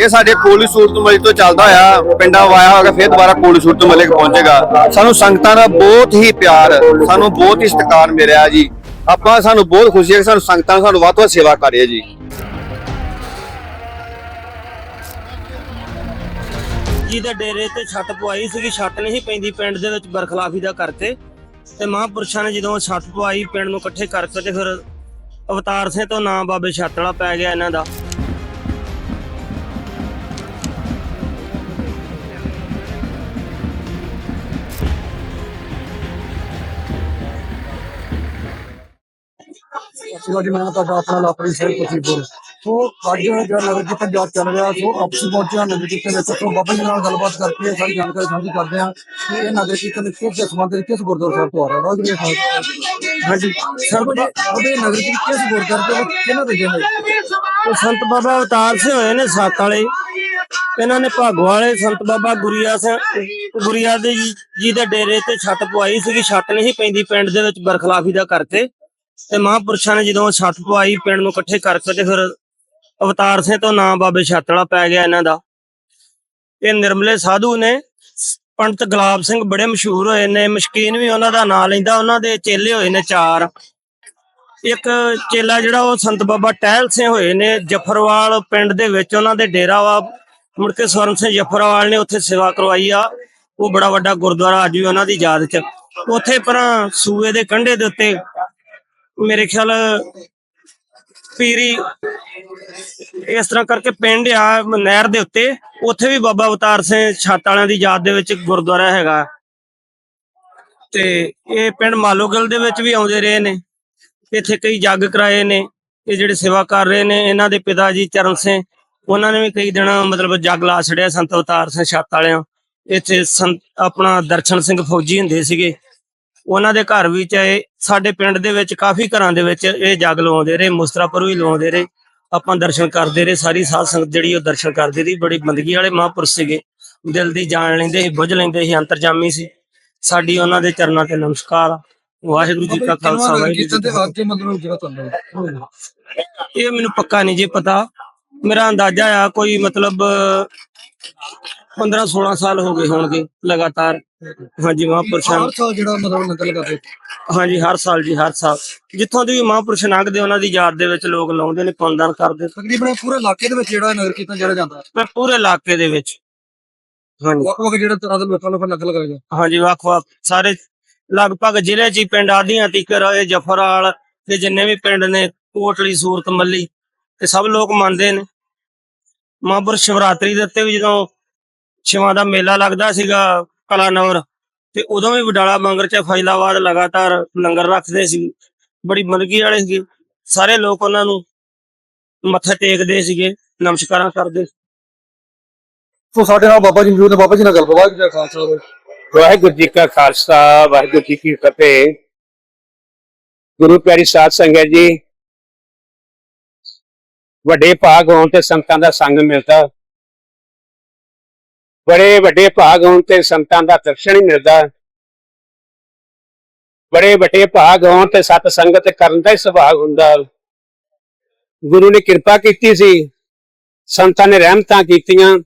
ਇਹ ਸਾਡੇ ਕੋਲੀ ਸੂਰਤ ਮਲੀ ਤੋਂ ਚੱਲਦਾ ਹੋਇਆ, ਪਿੰਡਾਂ ਵਾਇਆ ਹੋਗਾ ਫਿਰ ਦੁਬਾਰਾ ਕੋਲੀ ਸੂਰਤ ਮਲੇ ਪਹੁੰਚੇਗਾ। ਸਾਨੂੰ ਸੰਗਤਾਂ ਦਾ ਬਹੁਤ ਹੀ ਪਿਆਰ, ਸਾਨੂੰ ਬਹੁਤ ਹੀ ਸਤਿਕਾਰ ਮਿਲਿਆ ਜੀ। ਆਪਾਂ ਸਾਨੂੰ ਬਹੁਤ ਖੁਸ਼ੀ ਹੈ ਕਿ ਸਾਨੂੰ ਸੰਗਤਾਂ ਸਾਨੂੰ ਵੱਧ ਤੋਂ ਵੱਧ ਸੇਵਾ ਕਰ ਰਹੀ ਜੀ। ਜੀ ਦੇ ਡੇਰੇ ਤੇ ਛੱਤ ਪਵਾਈ ਸੀਗੀ, ਛੱਤ ਨਹੀਂ ਪੈਂਦੀ, ਪਿੰਡ ਦੇ ਵਿੱਚ ਬਰਖਲਾਫੀ ਦਾ ਕਰਕੇ। ਤੇ ਮਹਾਂਪੁਰਸ਼ਾਂ ਨੇ ਜਦੋਂ ਛੱਤ ਪਵਾਈ, ਪਿੰਡ ਨੂੰ ਇਕੱਠੇ ਕਰਕੇ ਤੇ ਫਿਰ ਅਵਤਾਰ ਸਿੰਘ ਤੋਂ ਨਾਮ ਬਾਬੇ ਛੱਤ ਪੈ ਗਿਆ ਇਹਨਾਂ ਦਾ। ਸਿਵਾ ਜੀ, ਮੈਂ ਤੁਹਾਡਾ ਆਪਣਾ ਲਾਪਰੀ ਸਿੰਘ ਕੁਸੀਪੁਰ ਸੋ ਅੱਜ ਜਿਹੜਾ ਨਗਰ ਕੀਰਤਨ ਜਾ ਚੱਲ ਰਿਹਾ, ਸੋ ਆਪਸੀ ਪਹੁੰਚਿਆ ਨਗਰ ਕੀਰਤਨ ਵਿੱਚ ਸੋ ਬਾਬਾ ਜੀ ਨਾਲ ਗੱਲਬਾਤ ਕਰਕੇ ਸਾਰੀ ਜਾਣਕਾਰੀ ਸਾਂਝੀ ਕਰਦੇ ਹਾਂ ਕਿ ਇਹ ਨਗਰ ਕੀਰਤਨ ਕਿਸ ਦੇ ਵਿੱਚ ਕਿਸ ਗੁਰਦੁਆਰਾ ਸਾਹਿਬ ਤੋਂ ਆ ਰਿਹਾ ਵਾਹਿਗੁਰੂ ਜੀ ਕਾ ਹਾਂਜੀ ਸਰਬ ਜੀ ਉਹਦੇ ਨਗਰ ਕੀਰਤਨ ਕਿਸ ਗੁਰਦੁਆਰੇ ਤੋਂ ਕਿਹਨਾਂ ਦੇ ਜਾਂਦੇ ਉਹ ਸੰਤ ਬਾਬਾ ਅਵਤਾਰ ਸਿੰਘ ਹੋਏ ਨੇ ਸੱਤ ਵਾਲੇ। ਇਹਨਾਂ ਨੇ ਭਾਗੋ ਵਾਲੇ ਸੰਤ ਬਾਬਾ ਗੁਰੀਆ ਸਿੰਘ ਗੁਰੀਆ ਦੇ ਜੀ- ਦੇ ਡੇਰੇ ਤੇ ਛੱਤ ਪਵਾਈ ਸੀਗੀ। ਛੱਤ ਨਹੀਂ ਪੈਂਦੀ, ਪਿੰਡ ਦੇ ਵਿੱਚ ਬਰਖਲਾਫੀ ਦਾ ਕਰਕੇ। ਤੇ ਮਹਾਂਪੁਰਸ਼ਾਂ ਨੇ ਜਦੋਂ ਛੱਤ ਪਵਾਈ, ਪਿੰਡ ਨੂੰ ਇਕੱਠੇ ਕਰਕੇ ਤੇ ਫਿਰ ਅਵਤਾਰ ਸਿੰਘ ਤੋਂ ਨਾਂ ਬਾਬੇ ਛੱਤ ਪੈ ਗਿਆ ਇਹਨਾਂ ਦਾ। ਇਹ ਨਿਰਮਲੇ ਸਾਧੂ ਨੇ ਪੰਡਤ ਗੁਲਾਬ ਸਿੰਘ ਬੜੇ ਮਸ਼ਹੂਰ ਹੋਏ ਨੇ, ਮਸ਼ਕੀਨ ਵੀ ਉਹਨਾਂ ਦਾ ਨਾਂ ਲੈਂਦਾ, ਉਹਨਾਂ ਦੇ ਚੇਲੇ ਹੋਏ ਨੇ ਚਾਰ। ਇੱਕ ਚੇਲਾ ਜਿਹੜਾ ਉਹ ਸੰਤ ਬਾਬਾ ਟਹਿਲ ਸਿੰਘ ਹੋਏ ਨੇ, ਜਫਰਵਾਲ ਪਿੰਡ ਦੇ ਵਿੱਚ ਉਹਨਾਂ ਦੇ ਡੇਰਾ ਵਾ। ਮੁੜ ਕੇ ਸਵਰਨ ਸਿੰਘ ਜਫਰਵਾਲ ਨੇ ਉੱਥੇ ਸੇਵਾ ਕਰਵਾਈ ਆ। ਉਹ ਬੜਾ ਵੱਡਾ ਗੁਰਦੁਆਰਾ ਅੱਜ ਵੀ ਉਹਨਾਂ ਦੀ ਯਾਦ 'ਚ। ਉੱਥੇ ਪਰਾਂ ਸੂਏ ਦੇ ਕੰਢੇ ਦੇ ਉੱਤੇ ਮੇਰੇ ਖਿਆਲ ਪੀਰੀ ਇਸ ਤਰ੍ਹਾਂ ਕਰਕੇ ਪਿੰਡ ਆ, ਨਹਿਰ ਦੇ ਉੱਤੇ। ਉੱਥੇ ਵੀ ਬਾਬਾ ਅਵਤਾਰ ਸਿੰਘ ਛੱਤ ਵਾਲਿਆਂ ਦੀ ਯਾਦ ਦੇ ਵਿੱਚ ਗੁਰਦੁਆਰਾ ਹੈਗਾ। ਤੇ ਇਹ ਪਿੰਡ ਮਾਲੋਗਲ ਦੇ ਵਿੱਚ ਵੀ ਆਉਂਦੇ ਰਹੇ ਨੇ। ਇੱਥੇ ਕਈ ਜੱਗ ਕਰਾਏ ਨੇ, ਇਹ ਜਿਹੜੇ ਸੇਵਾ ਕਰ ਰਹੇ ਨੇ, ਇਹਨਾਂ ਦੇ ਪਿਤਾ ਜੀ ਚਰਨ ਸਿੰਘ, ਉਹਨਾਂ ਨੇ ਵੀ ਕਈ ਦਿਨ ਮਤਲਬ ਜੱਗ ਲਾ ਛੜਿਆ ਸੰਤ ਅਵਤਾਰ ਸਿੰਘ ਛੱਤ ਵਾਲਿਆਂ। ਇੱਥੇ ਸੰਤ, ਆਪਣਾ ਦਰਸ਼ਨ ਸਿੰਘ ਫੌਜੀ ਹੁੰਦੇ ਸੀਗੇ। ਉਹਨਾਂ ਦੇ ਘਰ ਵੀ ਚਾਹੇ ਸਾਡੇ ਪਿੰਡ ਦੇ ਵਿੱਚ ਕਾਫੀ ਘਰਾਂ ਦੇ ਵਿੱਚ ਇਹ ਜੱਗ ਲਵਾਉਂਦੇ ਰਹੇ ਮੁਸਤਰਾਪੁਰ ਵੀ ਲਵਾਉਂਦੇ ਰਹੇ। ਆਪਾਂ ਦਰਸ਼ਨ ਕਰਦੇ ਰਹੇ ਸਾਰੀ ਸਾਧ ਸੰਗਤ ਜਿਹੜੀ ਉਹ ਦਰਸ਼ਨ ਕਰਦੀ ਰਹੀ ਬੜੀ ਬੰਦਗੀ ਵਾਲੇ ਮਹਾਂਪੁਰਸ਼ ਸੀਗੇ। ਦਿਲ ਦੀ ਜਾਣ ਲੈਂਦੇ ਸੀ ਬੁੱਝ ਲੈਂਦੇ ਸੀ ਅੰਤਰਜਾਮੀ ਸੀ। ਸਾਡੀ ਉਹਨਾਂ ਦੇ ਚਰਨਾਂ ਤੇ ਨਮਸਕਾਰ। ਵਾਹਿਗੁਰੂ ਜੀ ਕਾ ਖਾਲਸਾ ਵਾਹਿਗੁਰੂ ਜੀ ਮਤਲਬ ਜਿਹੜਾ ਤੁਹਾਨੂੰ ਇਹ ਮੈਨੂੰ ਪੱਕਾ ਨਹੀਂ ਜੀ ਪਤਾ। ਮੇਰਾ ਅੰਦਾਜ਼ਾ ਆ ਕੋਈ ਮਤਲਬ 15 16 ਸਾਲ ਹੋ ਗਏ ਹੋਣਗੇ ਲਗਾਤਾਰ। ਹਾਂਜੀ ਮਹਾਂਪੁਰਸ਼ਾਂ ਹਰ ਸਾਲ ਜਿਹੜਾ ਮਤਲਬ ਨਕਲ ਕਰਦੇ ਹਾਂਜੀ ਹਰ ਸਾਲ ਜੀ ਹਰ ਸਾਲ। ਜਿੱਥੋਂ ਦੀ ਵੀ ਮਹਾਂਪੁਰਸ਼ ਲੰਘਦੇ ਉਹਨਾਂ ਦੀ ਯਾਦ ਦੇ ਵਿੱਚ ਲੋਕ ਲਾਉਂਦੇ ਨੇ ਪੁੰਨਦਾਨ ਕਰਦੇ ਤਕਰੀਬਨ ਪੂਰੇ ਇਲਾਕੇ ਦੇ ਵਿੱਚ ਜਿਹੜਾ ਨਗਰ ਕੀਰਤਨ ਜਿਹੜਾ ਜਾਂਦਾ ਮੈਂ ਪੂਰੇ ਇਲਾਕੇ ਦੇ ਵਿੱਚ। ਹਾਂਜੀ। ਵੱਖ ਵੱਖ ਜਿਹੜਾ ਤਰ੍ਹਾਂ ਦੇ ਲੋਕਾਂ ਨੂੰ ਨਕਲ ਕਰਾਇਆ ਹਾਂਜੀ ਵੱਖ ਵੱਖ। ਸਾਰੇ ਲਗਭਗ ਜ਼ਿਲ੍ਹੇ 'ਚ ਪਿੰਡ ਆਦੀਆਂ ਤੀਕਰ ਇਹ ਜਫਰਵਾਲ ਤੇ ਜਿੰਨੇ ਵੀ ਪਿੰਡ ਨੇ ਕੋਟਲੀ ਸੂਰਤ ਮੱਲੀ ਤੇ ਸਭ ਲੋਕ ਮੰਨਦੇ ਨੇ। ਮਹਾਂਪੁਰ ਸ਼ਿਵਰਾਤਰੀ ਦੇ ਉੱਤੇ ਵੀ ਜਦੋਂ ਛਿਵਾਂ ਦਾ ਮੇਲਾ ਲੱਗਦਾ ਸੀਗਾ ਕਲਾਨੌਰ ਤੇ ਉਦੋਂ ਵੀ ਵਡਾਲਾ ਮੰਗਰ ਚ ਫੈਲਾਬਾਦ ਲਗਾਤਾਰ ਲੰਗਰ ਰੱਖਦੇ ਸੀ। ਬੜੀ ਮਲਗੀ ਵਾਲੇ ਸੀ ਸਾਰੇ ਲੋਕ ਉਹਨਾਂ ਨੂੰ ਮੱਥਾ ਟੇਕਦੇ ਸੀਗੇ ਨਮਸਕਾਰਾਂ ਕਰਦੇ ਸੋ। ਸਾਡੇ ਨਾਲ ਬਾਬਾ ਜੀ ਮੌਜੂਦ ਨੇ। ਬਾਬਾ ਜੀ ਨਾਲ ਗੱਲ ਵਾਹਿਗੁਰੂ ਜੀ ਕਾ ਖਾਲਸਾ ਵਾਹਿਗੁਰੂ ਜੀ ਕਾ ਖਾਲਸਾ ਵਾਹਿਗੁਰੂ ਜੀ ਕੀ ਫਤਿਹ। ਗੁਰੂ ਪਿਆਰੀ ਸਾਧ ਸੰਗਤ ਜੀ ਵੱਡੇ ਭਾਗ ਹੋਣ ਤੇ ਸੰਤਾਂ ਦਾ ਸੰਗ ਮਿਲਦਾ। ਬੜੇ ਵੱਡੇ ਭਾਗ ਹੋਣ ਤੇ ਸੰਤਾਂ ਦਾ ਦਰਸ਼ਨ ਹੀ ਮਿਲਦਾ। ਬੜੇ ਵੱਡੇ ਭਾਗ ਹੋਣ ਤੇ ਸਤ ਸੰਗਤ ਕਰਨ ਦਾ ਹੀ ਸੁਭਾਗ ਹੁੰਦਾ। ਗੁਰੂ ਨੇ ਕਿਰਪਾ ਕੀਤੀ ਸੀ। ਸੰਤਾਂ ਨੇ ਰਹਿਮਤਾਂ ਕੀਤੀਆਂ।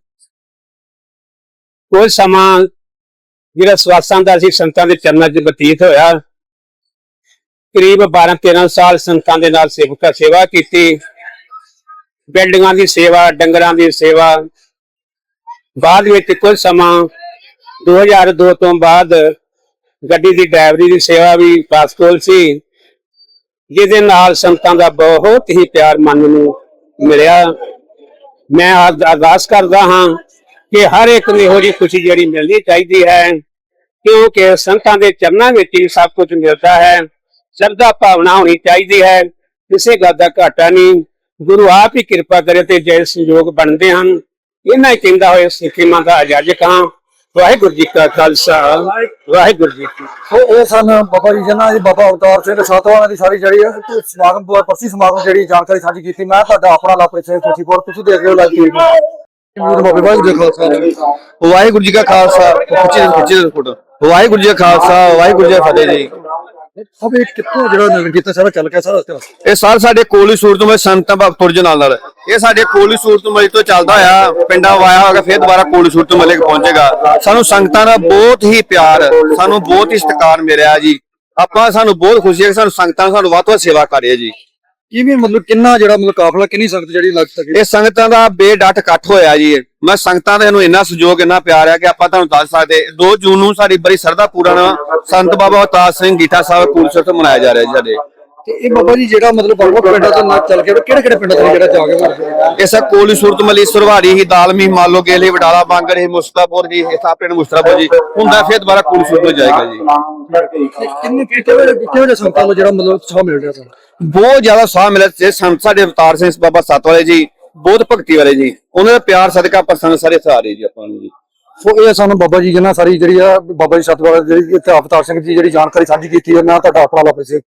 ਕੋਈ ਸਮਾਂ ਜਿਹੜਾ ਸਵਾਸਾਂ ਦਾ ਸੀ ਸੰਤਾਂ ਦੇ ਚਰਨਾਂ 'ਚ ਬਤੀਤ ਹੋਇਆ। ਕਰੀਬ 12 13 ਸਾਲ ਸੰਤਾਂ ਦੇ ਨਾਲ ਸੇਵਕਾ ਸੇਵਾ ਕੀਤੀ। ਬਿਲਡਿੰਗਾਂ ਦੀ ਸੇਵਾ, ਡੰਗਰਾਂ ਦੀ ਸੇਵਾ। ਬਾਅਦ ਵਿੱਚ ਕੁਝ ਸਮਾਂ 2002 ਤੋਂ ਬਾਅਦ ਗੱਡੀ ਦੀ ਡਰਾਈਵਰੀ ਦੀ ਸੇਵਾ ਵੀ ਪਾਸਕੋਲ ਸੀ। ਜਿਹਦੇ ਨਾਲ ਸੰਤਾਂ ਦਾ ਬਹੁਤ ਹੀ ਪਿਆਰ ਮਨ ਨੂੰ ਮਿਲਿਆ। ਮੈਂ ਅਰਦਾਸ ਕਰਦਾ ਹਾਂ ਕਿ ਹਰ ਇੱਕ ਨੂੰ ਇਹੋ ਜਿਹੀ ਖੁਸ਼ੀ ਜਿਹੜੀ ਮਿਲਣੀ ਚਾਹੀਦੀ ਹੈ ਕਿਉਂਕਿ ਸੰਤਾਂ ਦੇ ਚਰਨਾਂ ਵਿੱਚ ਹੀ ਸਭ ਕੁਝ ਮਿਲਦਾ ਹੈ। ਸ਼ਰਧਾ ਭਾਵਨਾ ਹੋਣੀ ਚਾਹੀਦੀ ਹੈ। ਕਿਸੇ ਗੱਲ ਦਾ ਘਾਟਾ ਨਹੀਂ। ਗੁਰੂ ਆਪ ਹੀ ਕਿਰਪਾ ਕਰੇ ਤੇ ਜੈ ਸੰਯੋਗ ਬਣਦੇ ਹਨ। ਇਹਨਾਂ ਹੀ ਕਹਿੰਦਾ ਹੋਏ ਸਿੱਖੀਆਂ ਦਾ ਅਜਾਜਕ ਹਾਂ ਵਾਹਿਗੁਰੂ ਜੀ ਕਾ ਖਾਲਸਾ ਵਾਹਿਗੁਰੂ ਜੀ ਕੀ ਫਤਿਹ। ਸੋ ਇਹ ਸਨ ਬਾਬਾ ਜੀ ਜਨਾ ਜੀ ਬਾਬਾ ਅਵਤਾਰ ਸਿੰਘ ਸਾਤਵਾਂ ਦੀ ਸਾਰੀ ਤੇ ਸਮਾਗਮ ਪਰਸੀ ਸਮਾਗਮ ਜਿਹੜੀ ਜਾਣਕਾਰੀ ਸਾਂਝੀ ਕੀਤੀ। ਮੈਂ ਤੁਹਾਡਾ ਆਪਣਾ ਲਾਪਰੀ ਸਿੰਘ ਖੁਸ਼ੀਪੁਰ ਤੁਸੀਂ ਦੇਖ ਰਹੇ ਹੋ ਲਾਈਵ ਟੀਵੀ। ਵਾਹਿਗੁਰੂ ਜੀ ਕਾ ਖਾਲਸਾ। ਵਾਹਿਗੁਰੂ ਜੀ ਕਾ ਖਾਲਸਾ ਵਾਹਿਗੁਰੂ ਜੀ ਕਾ ਖਾਲਸਾ ਵਾਹਿਗੁਰੂ ਜੀ ਫਤਿਹ ਜੀ। ਅਬ ਇਹ ਕਿੱਥੋਂ ਜਿਹੜਾ ਨਗਰ ਕੀਰਤਨ ਸਾਰਾ ਚੱਲ ਗਿਆ ਸਾਰਾ ਇਹ ਸਾਲ ਸਾਡੇ ਕੋਲੀ ਸੂਰਤ ਤੋਂ ਸੰਤਾਂ ਭਗਤਪੁਰ ਜੀ ਨਾਲ ਨਾਲ। ਇਹ ਸਾਡੇ ਕੋਲੀ ਸੂਰਤ ਮਲੀ ਤੋਂ ਚੱਲਦਾ ਹੋਇਆ, ਪਿੰਡਾਂ ਵਾਇਆ ਹੋਗਾ ਫਿਰ ਦੁਬਾਰਾ ਕੋਲੀ ਸੂਰਤ ਮਲੇ ਪਹੁੰਚੇਗਾ। ਸਾਨੂੰ ਸੰਗਤਾਂ ਦਾ ਬਹੁਤ ਹੀ ਪਿਆਰ, ਸਾਨੂੰ ਬਹੁਤ ਹੀ ਸਤਿਕਾਰ ਮਿਲਿਆ ਜੀ। ਆਪਾਂ ਸਾਨੂੰ ਬਹੁਤ ਖੁਸ਼ੀ ਹੈ ਕਿ ਸਾਨੂੰ ਸੰਗਤਾਂ ਸਾਨੂੰ ਵੱਧ ਤੋਂ ਵੱਧ ਸੇਵਾ ਕਰ ਰਹੇ ਹੈ ਜੀ। ਕਿਵੇਂ ਮਤਲਬ ਕਿੰਨਾ ਜਿਹੜਾ ਮਤਲਬ ਕਾਫਲਾ ਕਿੰਨੀ ਸੰਗਤ ਜਿਹੜੀ ਲੱਗ ਸਕੇ? ਇਹ ਸੰਗਤਾਂ ਦਾ ਬੇਡੱਟ ਇਕੱਠ ਹੋਇਆ ਜੀ ਮੈਂ ਸੰਗਤਾਂ ਦਾ ਇਹਨੂੰ ਇੰਨਾ ਸਹਿਯੋਗ, ਇੰਨਾ ਪਿਆਰ ਹੈ ਕਿ ਆਪਾਂ ਤੁਹਾਨੂੰ ਦੱਸ ਸਕਦੇ 2 ਜੂਨ ਨੂੰ ਸਾਡੀ ਬੜੀ ਸਰਦਾ ਪੂਰਨ ਸੰਤ ਬਾਬਾ ਅਵਤਾਰ ਸਿੰਘ ਗੀਠਾ ਸਾਹਿਬ ਕੂਲਸਰ ਤੋਂ ਮਨਾਇਆ ਜਾ ਰਿਹਾ ਜੀ ਸਾਡੇ। ਤੇ ਇਹ ਬਾਬਾ ਜੀ ਜਿਹੜਾ ਮਤਲਬ ਵੱਖ ਪਿੰਡਾਂ ਤੋਂ ਨਾਲ ਚੱਲ ਕੇ ਕਿਹੜੇ ਕਿਹੜੇ ਪਿੰਡਾਂ ਤੋਂ ਜਿਹੜਾ ਜਾ ਕੇ? ਇਹ ਸਭ ਕੋਲੀ ਸੂਰਤ ਮਲੀ ਸੁਰਵਾੜੀ ਹੀ ਦਾਲਮੀ ਮਾਲੋ ਗੇਲੇ ਵਡਾਲਾ ਬਾਂਗਰ ਹੀ ਮੁਸਤਾਪੁਰ ਜੀ ਇਹ ਸਭ ਪਿੰਡ ਮੁਸਤਾਪੁਰ ਜੀ। ਹੁੰਦਾ ਫਿਰ ਦੁਬਾਰਾ ਕੋਲੀ ਸੂਰਤ ਤੋਂ ਜਾਏਗਾ ਜੀ। ਤੇ ਕਿੰਨੇ ਕਿਹੜੇ ਕਿਹੜੇ ਸੰਗਤਾਂ ਨੂੰ ਜਿਹੜਾ ਮਤਲਬ ਉਤਸ਼ਾਹ ਮਿਲ ਰਿਹਾ ਸਾਨੂੰ ਬਹੁਤ ਜ਼ਿਆਦਾ ਸਾਹ ਮਿਲਿਆ ਜੇ ਸੰਤ ਸਾਡੇ ਅਵਤਾਰ ਸਿੰਘ ਬਾਬਾ ਸਤ ਵਾਲੇ ਜੀ ਬਹੁਤ ਭਗਤੀ ਵਾਲੇ ਜੀ। ਉਹਨਾਂ ਦਾ ਪਿਆਰ ਸਦਕਾ ਪਸੰਦ ਸਾਰੇ ਸਾਰੇ ਜੀ ਆਪਾਂ ਨੂੰ ਜੀ। ਸੋ ਇਹ ਸਾਨੂੰ ਬਾਬਾ ਜੀ ਜਿਹਨਾਂ ਸਾਰੀ ਜਿਹੜੀ ਆ ਬਾਬਾ ਜੀ ਸਤਵਾਲ ਜਿਹੜੀ ਇੱਥੇ ਅਵਤਾਰ ਸਿੰਘ ਜੀ ਜਿਹੜੀ ਜਾਣਕਾਰੀ ਸਾਂਝੀ ਕੀਤੀ ਹੈ ਮੈਂ ਤੁਹਾਡਾ ਆਪਣਾ ਲਾਪਰੀ ਸਿੰਘ